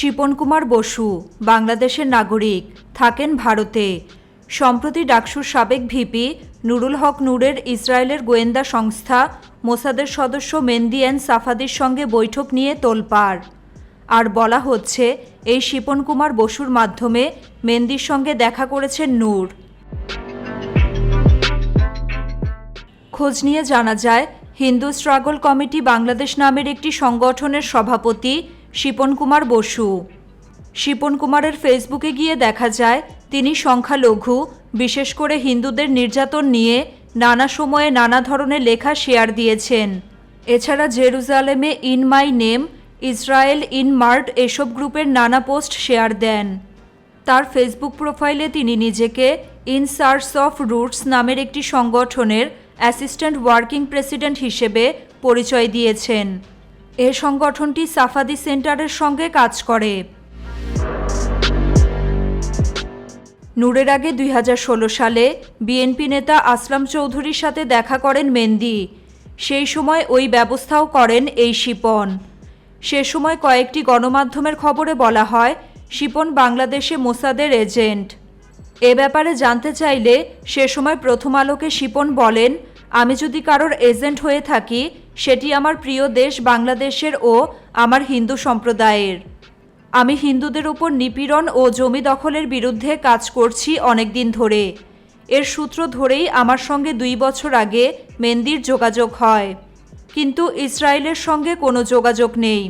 শিপন কুমার বসু, বাংলাদেশের নাগরিক, থাকেন ভারতে। সম্প্রতি ডাকসুর সাবেক ভিপি নুরুল হক নূরের ইসরায়েলের গোয়েন্দা সংস্থা মোসাদের সদস্য মেন্দি অ্যান্ড সাফাদির সঙ্গে বৈঠক নিয়ে তোলপাড়। আর বলা হচ্ছে, এই শিপন কুমার বসুর মাধ্যমে মেন্দির সঙ্গে দেখা করেছেন নূর। খোঁজ নিয়ে জানা যায়, হিন্দু স্ট্রাগল কমিটি বাংলাদেশ নামের একটি সংগঠনের সভাপতি শিপন কুমার বসু। শিপন কুমারের ফেসবুকে গিয়ে দেখা যায়, তিনি সংখ্যালঘু, বিশেষ করে হিন্দুদের নির্যাতন নিয়ে নানা সময়ে নানা ধরনের লেখা শেয়ার দিয়েছেন। এছাড়া জেরুজালেমে in my name Israel in mart এসব গ্রুপের নানা পোস্ট শেয়ার দেন। তার ফেসবুক প্রোফাইলে তিনি নিজেকে ইন সার্চ অফ রুটস নামের একটি সংগঠনের অ্যাসিস্ট্যান্ট ওয়ার্কিং প্রেসিডেন্ট হিসেবে পরিচয় দিয়েছেন। এ সংগঠনটি সাফাদি সেন্টারের সঙ্গে কাজ করে। নূরের আগে দুই হাজার ষোলো সালে বিএনপি নেতা আসলাম চৌধুরীর সাথে দেখা করেন মেন্দি সেই সময় ওই ব্যবস্থাও করেন এই শিপন। সে সময় কয়েকটি গণমাধ্যমের খবরে বলা হয়, শিপন বাংলাদেশে মোসাদের এজেন্ট। এ ব্যাপারে জানতে চাইলে সে সময় প্রথম আলোকে শিপন বলেন, আমি যদি কারোর এজেন্ট হয়ে থাকি সেটি আমার প্রিয় দেশ বাংলাদেশের ও আমার হিন্দু সম্প্রদায়ের। আমি হিন্দুদের উপর নিপীড়ন ও জমি দখলের বিরুদ্ধে কাজ করছি অনেক দিন ধরে। এর সূত্র ধরেই আমার সঙ্গে দুই বছর আগে মেন্দির যোগাযোগ হয়। কিন্তু ইসরায়েলের সঙ্গে কোনো যোগাযোগ নেই।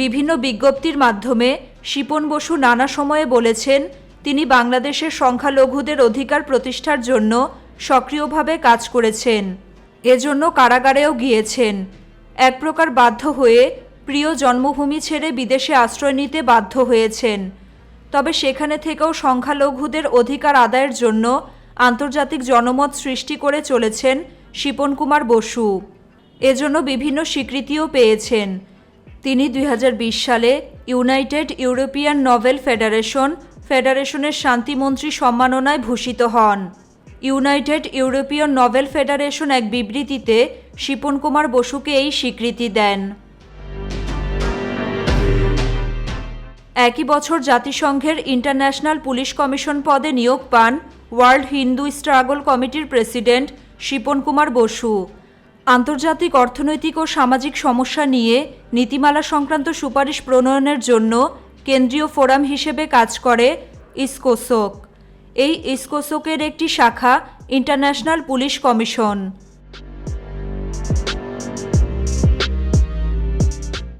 বিভিন্ন বিজ্ঞপ্তির মাধ্যমে শিপন বসু নানা সময়ে বলেছেন, তিনি বাংলাদেশের সংখ্যালঘুদের অধিকার প্রতিষ্ঠার জন্য সক্রিয়ভাবে কাজ করেছেন। এজন্য কারাগারেও গিয়েছেন। এক প্রকার বাধ্য হয়ে প্রিয় জন্মভূমি ছেড়ে বিদেশে আশ্রয় নিতে বাধ্য হয়েছেন। তবে সেখানে থেকেও সংখ্যালঘুদের অধিকার আদায়ের জন্য আন্তর্জাতিক জনমত সৃষ্টি করে চলেছেন শিপন কুমার বসু। এজন্য বিভিন্ন স্বীকৃতিও পেয়েছেন। তিনি দুই হাজার বিশ সালে ইউনাইটেড ইউরোপিয়ান নভেল ফেডারেশন, ফেডারেশনের শান্তিমন্ত্রী সম্মাননায় ভূষিত হন। ইউনাইটেড ইউরোপীয় নভেল ফেডারেশন এক বিবৃতিতে শিপন কুমার বসুকে এই স্বীকৃতি দেন। একই বছর জাতিসংঘের ইন্টারন্যাশনাল পুলিশ কমিশন পদে নিয়োগ পান ওয়ার্ল্ড হিন্দু স্ট্রাগল কমিটির প্রেসিডেন্ট শিপন কুমার বসু। আন্তর্জাতিক অর্থনৈতিক ও সামাজিক সমস্যা নিয়ে নীতিমালা সংক্রান্ত সুপারিশ প্রণয়নের জন্য কেন্দ্রীয় ফোরাম হিসেবে কাজ করে ইসকোসোক। এই ইসকোসোকের একটি শাখা ইন্টারন্যাশনাল পুলিশ কমিশন।